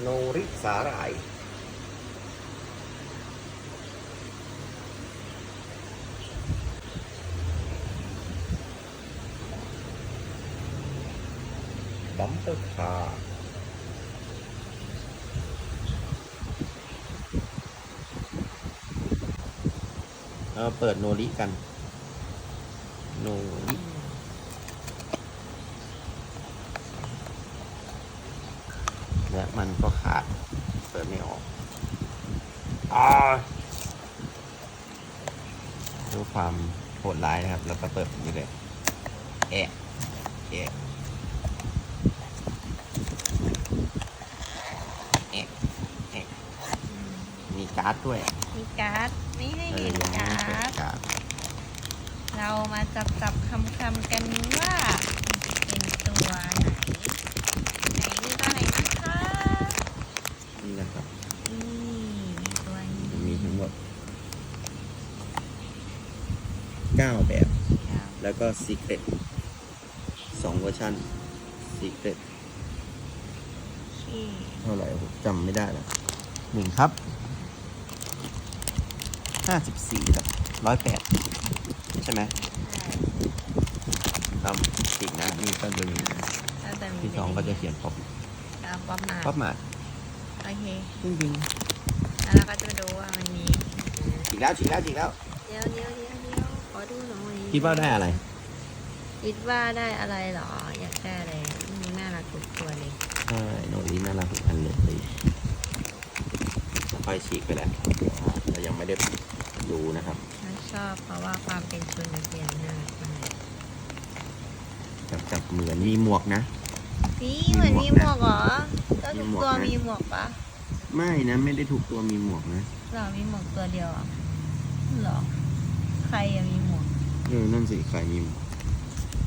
โนริสาหร่ายบัมเปอร์คาร์เราเปิดโนริกัน โนริ และมันก็ขาดเปิดไม่ออกอาด้วยความโหดร้ายนะครับ แล้วก็เปิดแบบนี้เลยแอะแอะแอะแอะมีการ์ดด้วย มีการ์ดไม่ให้เออเห็นยังไม่การ์เปิดดการ์ดเรามาจับจับคำคำๆกันว่ามันจะเป็นตัวไหนไหนมีตัวไหนนะคะ นี่นะครับ นี่ตัวนี้ มันมีทั้งหมด 9 แบบ ครับ แล้วก็ Secret สองเวอร์ชัน Secret โอเคเท่าไหร่ผมจำไม่ได้แล้วหนึ่งครับห้าสิบสี่ครับร้อยแปดใช่ไหมได้ครับอีกนะนี่ก็จะมีก็จะมีที่สองก็จะเขียนป๊อปแล้วป๊อปมาป๊อปมาโอเคจริงจริงแล้วเราก็จะมาดูว่ามันมีฉีกแล้วฉีกแล้วฉีกแล้วเดี๋ยวเดี๋ยวเดี๋ยวเดี๋ยวขอดูหน่อย คิดว่าได้อะไร คิดว่าได้อะไรเหรอ อยากได้อะไรมันน่ารักทุกตัวเลย ใช่โนริน่ารักทุกอันเลยค่อยฉีกไปแล้วเรายังไม่ได้ดูนะครับถ้าชอบเพราะว่าความเป็นชุนนักเรียนน่ารักมากจับจับเหมือนมีหมวกนะ นี่เหมือนมีหมวกเหรอก็ทุกตัวมีมีหหมมววกกนะปะไม่นะไม่ได้ถูกตัวมีหมวกนะ เรามีหมวกตัวเดียวเหรอเหรอ ใครอะมีหมวก เออนั่นสิใครมีหมวก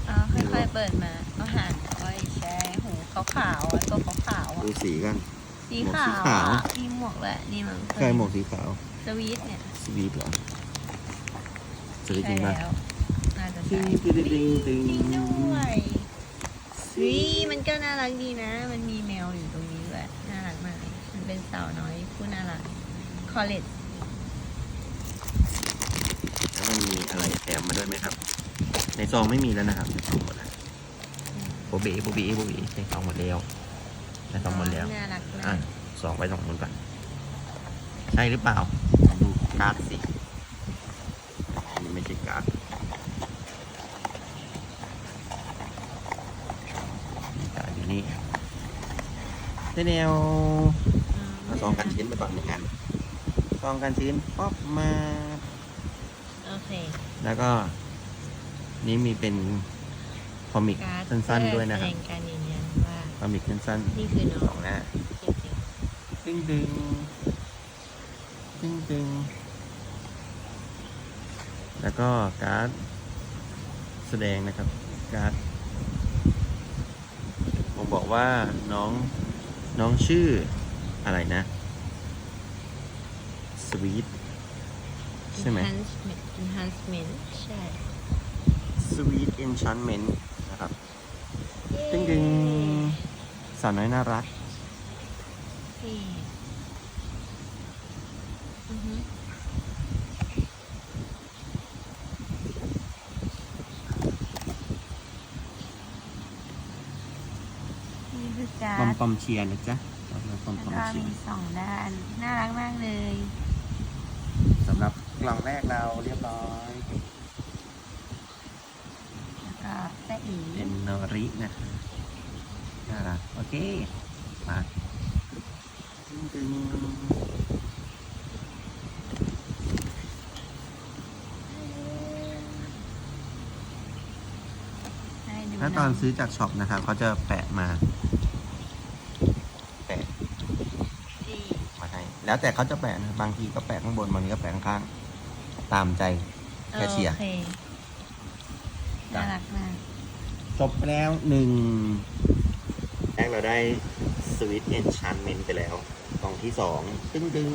อ้าวค่อยๆเปิดมาเอาหางอ้อยแช่หูขาวๆอะตัวขาวๆอะดูสีกัน สีหมวกขาสีวขาวอะมีหมวกแหละนี่มั้งใครหมวกสีขาวสวีทเนี่ยสวีทเหรอสวีทจใช่ริงป่ะแล้วน่าจะจริใช่งจริงจริงจริงจริงด้วยวิมันก็น่ารักดีนะ มันมีแมวอยู่ตรงนี้ด้วยน่ารักมากเลยมันเป็นสาวน้อยผู้น่ารักคอเลต แล้วมันมีอะไรแถมมาด้วยไหมครับ ในซองไม่มีแล้วนะครับในซองหมดแล้วโบบีโบบีโบบีในซองหมดแล้วในซองหมดแล้วน่ารักอะมากสองไปสองคนก่อนใช่หรือเปล่าดูการ์ดสิอันนี้ไม่ใช่การ์ดมีการ์ดอยู่นี่เนวเอาซองกันชิ้นไปก่อนหนึ่งอันซองกันชิ้นป๊อปมา โอเคแล้วก็ นี่มีเป็นคอมิกการ์ดสั้น ๆ ด้วยนะครับแสดงการยืนยันว่าคอมิกสั้นนี่คือน้ๆสอองงหน้าจริงตึงตึงตึงตึงแล้วก็การ์ดแสดงนะครับ การ์ดผมบอกว่าน้องน้องชื่ออะไรนะ สวีทๆใช่ไหม enhancement enhancement ใช่สวีท enchantment นะครับตึงตึงสาวน้อยน่ารัก นี่อือฮึนี่คือการปอม์ดปอมเชียร์นะจ๊ะปอมปอมแล้วปอมก็เชียมีร์สองด้าน น่ารักมากเลย สำหรับ กล่องแรกเราเรียบร้อยแล้วก็แตะอีเป็นโนรินะน่ารักโอเคมาตึงให้ดูๆถ้าตอนซื้อจากช็อปนะครับเขาจะแปะมา แปะนี่มาให้แล้วแต่เขาจะแปะนะบางทีก็แปะข้างบนบางทีก็แปะข้างๆ ตามใจแคชเชียร์ โอเคน่ารักมาก จบไปแล้วหนึ่งแรกเราได้สวิตเอนชานเมนไปแล้วกล่องที่สองตึ้งตึง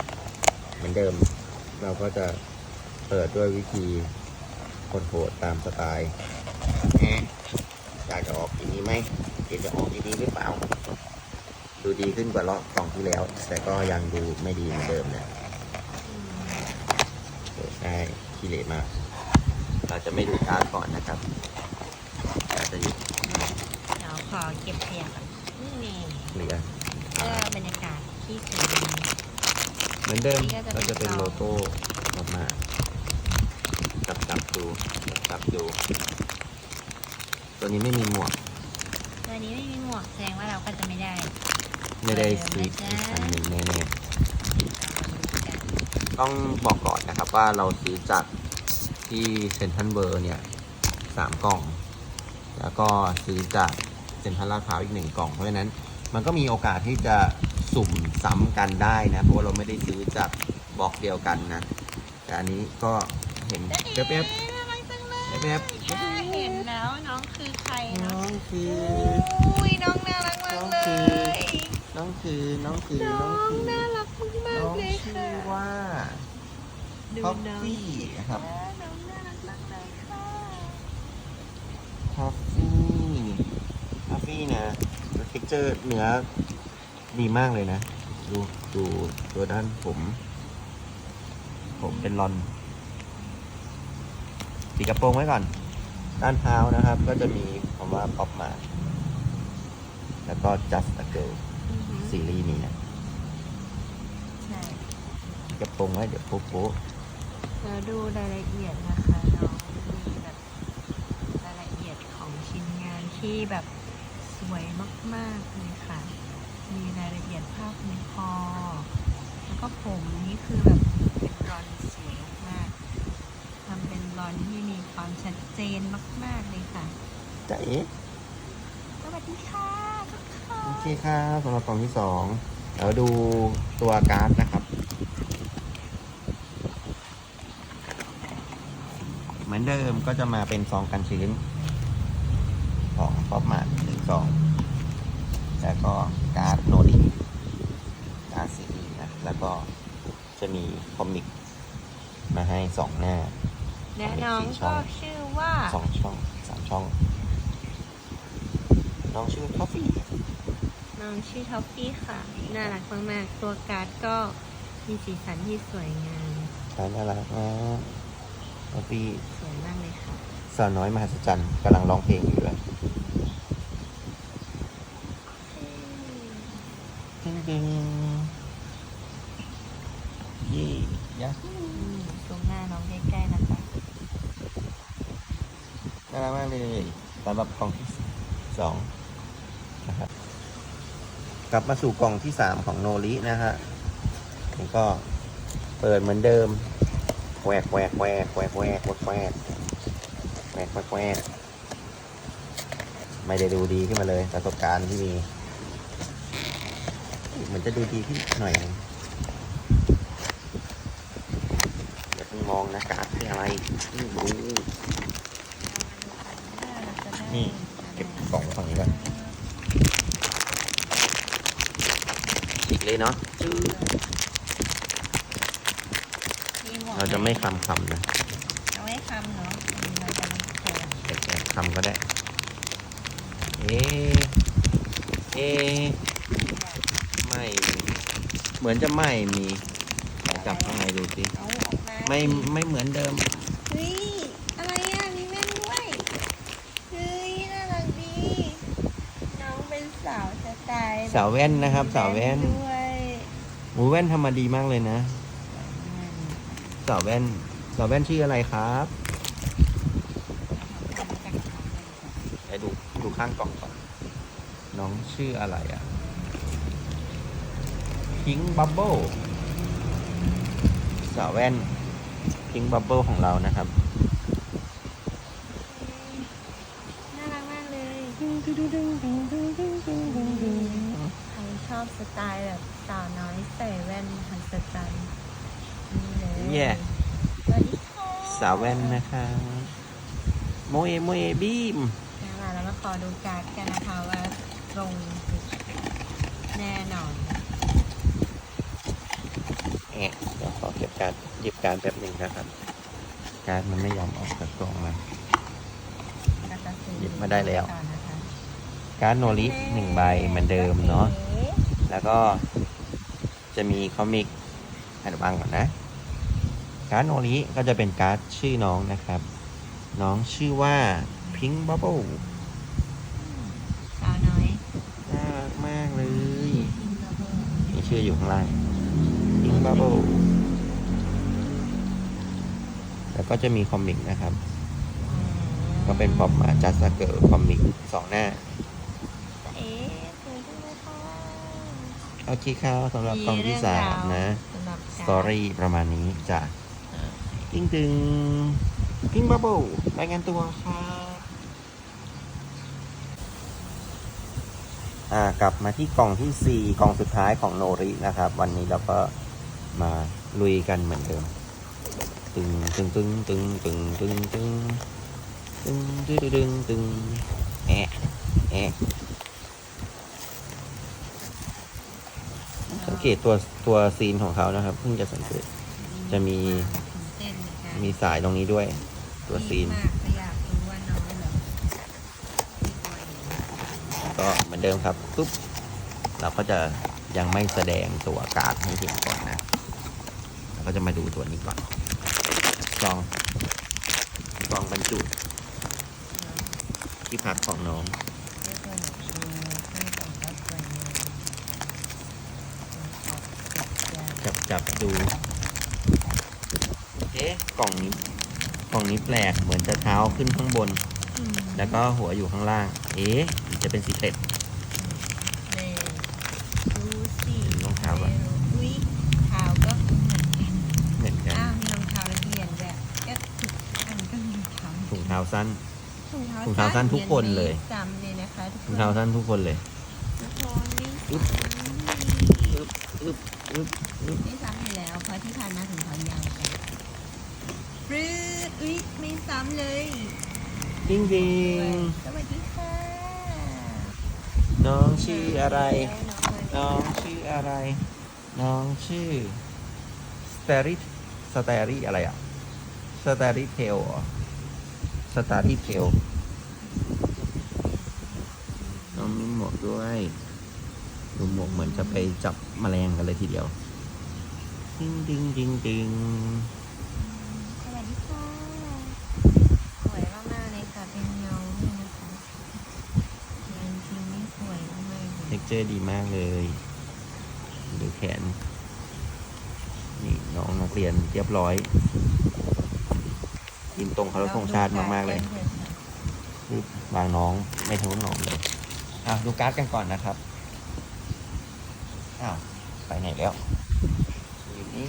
ๆเหมือนเดิม เราก็จะเปิดด้วยวิธีคนโหดตามสไตล์แหมอยากจะออกทีนี้ไหมเห็นจะออกทีนี้หรือเปล่า ดูดีขึ้นกว่ารอบกล่องที่แล้ว แต่ก็ยังดูไม่ดีเหมือนเดิมนะเปิด ได้ขี้เหร่มาก เราจะไม่ดูการ์ดก่อนนะครับเราจะหยุดเดี๋ยวขอเก็บขยะก่อนนี่แน่เหลือเพื่อบรรยากาศที่สวยงาม เหมือนเดิมนี่ก็ก็จะจะเป็เป็นนโลโก้ออกมาจับจับดูจับจับดู ตัวนี้ไม่มีหมวก ตัวนี้ไม่มีหมวกแสดงว่าเราก็จะไม่ได้ ไม่ได้เออสวิตนะอีจ๊ะกอันหนึ่งแน่ๆ ต้องบอกก่อนนะครับว่าเราซื้อจากที่เซ็นทรัลเบอร์เนี่ยสามกล่อง แล้วก็ซื้อจากเซ็นทรัลลาดพร้าวอีกหนึ่งกล่อง เพราะฉะนั้นมันก็มีโอกาสที่จะสุ่มซ้ำกันได้นะ เพราะว่าเราไม่ได้ซื้อจากบล็อกเดียวกันนะ แต่อันนี้ก็เห็นแป๊บเอ๊ะน่ารักจังเลยแป๊บถ้าเห็นแล้วน้องคือใครๆน้เนาะองคืออุ้ยน้องน่ารักมากเลย น้องคือน้องคือน้น้อองงคือน่ารักมากน้องๆเลยชื่ค่ะอว่าดูท็อฟน้องฟี่นะครับอ่าน้องน่ารักมากเลยค่ะทอฟฟี่ทอฟฟี่นะเท็กเจอร์เนื้อดีมากเลยนะ ดูดูตัวด้านผม ผมเป็นรอนสีกระโปรงไว้ก่อน ด้านเท้านะครับ ก็จะมีคำว่าป๊อปมา แล้วก็ just a girl อือหือ ซีรีส์นี้นะใช่สีกระโปรงไว้เดี๋ยวโป๊ะโป๊ะแล้วดูรายละเอียดนะคะน้องมีแบบรายละเอียดของชิ้นงานที่แบบสวยมากๆเลยค่ะ มีรายละเอียดภาพในคอ แล้วก็ผมนี่คือแบบเป็นรอนสวยมากๆทำเป็นรอนที่มีความชัดเจนมาก ๆเลยค่ะจะเอ๊ะสวัสดีค่ะทุกค โอนเคครับสำหรับกล่องที่สองแล้วดูตัวการ์ดนะครับเหมือนเดิมก็จะมาเป็นซองกันชื้นของป๊อปมาหนึ่งซองแล้วก็การ์ดโนดิการ์ดสีนะแล้วก็จะมีคอมิกมาให้สองหน้าและน้องก็ชื่อว่าสองช่องสามช่อง น้องชื่อทอฟฟี่ น้องชื่อท็อฟฟี่ค่ะ น่ารักมากๆ ตัวการ์ดก็มีสีสันที่สวยงามการน่ารักมากทอฟฟี่สวยมากเลยค่ะ สาวน้อยมหัศจรรย์กำลังร้องเพลงอยู่เลยดึงดึงยี่ยะอืมซูมหน้าน้องใกล้ๆนะคะน่ารักมากเลยสำหรับกล่องที่สองนะครับ กลับมาสู่กล่องที่สามของโนรินะฮะนี่ก็เปิดเหมือนเดิมแหวกแหวกแหวกแหวกแหวกแหวกแหวกแหวกแหวกไม่ได้ดูดีขึ้นมาเลยประสบการณ์ที่มี เหมือนจะดูดีขึ้นหน่อยอย่าเพิ่งมองนะการ์ดคืออะไรดูนี่ เก็บกล่องไว้ฝั่งนี้ก่อนฉีก เลยเนาะจื้อเราจะไม่คำคำนะเราไม่คำเนาะเราจะมีโค้ดเก็บแต่คำก็ได้ เอะเอะไม่มีเหมือนจะไม่มีไหนจับข้างในดูสิเอาออกมาไม่ไม่เหมือนเดิมเฮ้ยอะไรอะมีแม่นด้วยเฮ้ยน่ารักดีน้องเป็นสาวสไตล์สาวแว่นนะครับสาวแว่นด้วย หมูแว่นทำมาดีมากเลยนะสาวแว่นสาวแว่นชื่ออะไรครับไปดูดูข้างกล่องก่อน น้องชื่ออะไรอะพิงบับเบิลสาวแว่นพิงบับเบิลของเรานะครับน่ารักมากเลยใครชอบสไตล์แบบ สาวน้อยใส่แว่นหันสไตล์นี่เลยแย่ สวัสดีค่ะสาวแว่นนะครับโมเอโมเอบีมนะคะแล้วมาขอดูการ์ดกันนะคะว่าตรงแน่นอนแอะเดี๋ยวขอเก็บการหยิบการแป๊บหนึ่งนะครับ การดมันไม่ยอมออกจากกล่องมาก็จะซื้อหยิบมาได้แล้วก่อนนะคะการดโนริหนึ่งใบเหมือนเดิมเนาะโอคแล้วก็ จะมีคอมิกให้ระวังก่อนนะ การ์ดโนริก็จะเป็นการ์ดชื่อน้องนะครับ น้องชื่อว่า Pink Bubble สาวน้อยน่ารักมากเลย มีชื่ออยู่ข้างล่าง Pink Bubble แล้วก็จะมีคอมิกนะครับ ก็เป็นพอปมาจัสเกิร์คอมิกสองหน้า เอ๊ะสวยจังเลยค่ะ โอเคครับสำหรับกล่องที่สามนะสำหรับสตอรี่ประมาณนี้จ้ะตึงตึงพิงบับเบิลรายงานตัวครับอ่ากลับมาที่กล่องที่4กล่องสุดท้ายของโนรินะครับ วันนี้เราก็มาลุยกันเหมือนเดิมตึงตึงตึงตึงตึงตึงตึงตึงตึงตึงตึงตึงแอะแอะสัง เกตตัวตัวซีนของเขานะครับ เพิ่งจะสังเกต จะมีเต้นเหมือนกันมีสายตรงนี้ด้วย ตัวซีนมากแต่อยากรู้ว่าน้องแบบมีตัวเองก็เหมือนเดิมครับปุ๊บเราก็จะยังไม่แสดงตัวการ์ดให้เห็นก่อนนะเราก็จะมาดูตัวนี้ก่อนกล่องกล่องบรรจุที่พักของน้อง เรียกว่าหนูชูให้ส่งก็สวยงามเป็นขอบติดยา จับจับดู เอ๊ะกล่องนี้ กล่องนี้แปลก เหมือนจะเท้าขึ้นข้างบน อืมแล้วก็หัวอยู่ข้างล่าง เอ๊ะหรือจะเป็นสีเต็ดเน่ดูสิรองเท้าอะอุ้ยเท้าก็เหมือนกัน เหมือนกันอ้าวมีรองเท้านักเรียนด้วยก็ทุกอันก็มีรองเท้าถุงเท้าสั้น ถุงเท้าถุงเท้าสั้นทุกคนเลย จำเลยนะคะทุกคถุงนเท้าสั้นทุกคนเลย ทุกคนไม่อึ๊บ อึ๊บอึ๊บอึ๊บอึ๊บ ไม่ซ้ำอยู่แล้วเพราะที่ผ่านมาถุงเท้ายาวกันปรื้ดอุ้ยไม่ซ้ำเลยจริงจริงสวัสดีค่ะๆน้องชื่ออะไร น้น้อองงชื่ออะไร น้องชื่อสเตอริสเตอริอะไรอะสเตอริเทลสตาริเทลน้องมีหมวกด้วย ดูหมวกเหมือนจะไปจับแมลงกันเลยทีเดียวดิงดิงดิงดิงสวัสดีค่ะสวยมากๆเลยค่ะเป็นเงาด้วยนะคะงานจริงนี่สวยมากๆเลยเท็กเจอร์ดีมากเลยดูแขน นี่น้องนักเรียนเรียบร้อยยินตรงเคารพธงชาติมากๆเลยคือวางน้องไม่ทะนุถนอมเลยอะดูการ์ดกันก่อนนะครับ อ้าวไปไหนแล้วอยู่นี่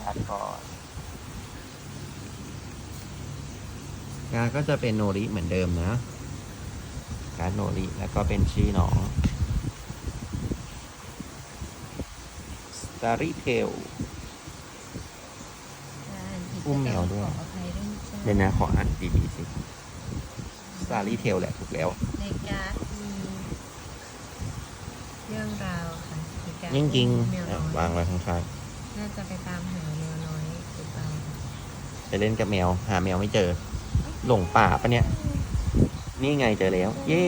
การ์ดก่อนการ์ดก็จะเป็นโนริเหมือนเดิมนะ การ์ดโนริแล้วก็เป็นชื่อน้อง Starry Tail อุ้มแมวด้วย ขออภัยด้วยจ้าเดี๋ยวนะขออ่านดีๆสิ Starry Tail แหละถูกแล้ว ในการ์ดมีเรื่องราวค่ะ ในการจริงแมวๆอะน้อย วางไว้ข้างน่าจะไปตามหาแมวน้อยหรือเปล่าๆไปเล่นกับแมว หาแมวไม่เจอ หลงป่าปะเนี่ย นี่ไงเจอแล้ว เย้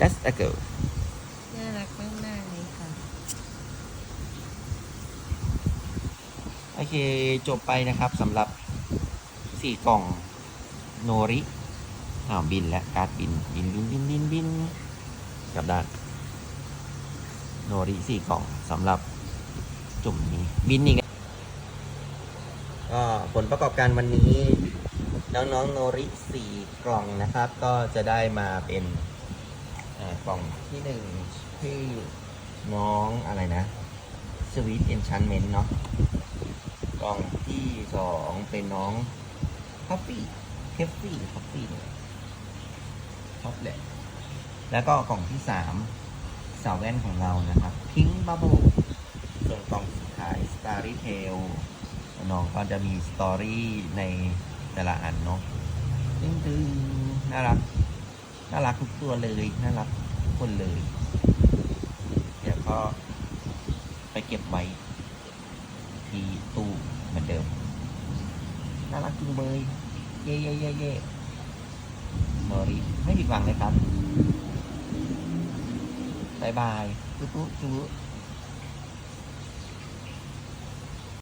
just a girl น่ารักมากๆเลยค่ะ โอเค จบไปนะครับสำหรับสี่กล่องโนริอ้าวบินและการ์ดบินบินบินบินบินบินกลับด้าน โนริสี่กล่องสำหรับจุ่มนี้บินอีกก็ผลประกอบการวันนี้ น้องๆโนริสี่กล่องนะครับ ก็จะได้มาเป็นกล่องที่หนึ่งที่น้องอะไรนะ Sweet Enchantment เนาะกล่องที่สองเป็นน้องคอฟฟี่เคฟฟี่คอฟฟี่คอฟแหละแล้วก็กล่องที่สาม สาวแว่นของเรานะครับพิงบับเบิลส่วนกล่องสุดท้าย Starry Tale น้องก็จะมีสตอรี่ในแต่ละอันเนาะตึ้งตึงน่ารัก น่ารักทุกตัวเลย น่ารักทุกคนเลย เดี๋ยวก็ไปเก็บไว้ ที่ตู้เหมือนเดิม น่ารักจุงเบยเย่เย่เย่เย่มอริไม่ผิดหวังเลยครับ บายบายปุ๊บปุ๊บปุ๊บ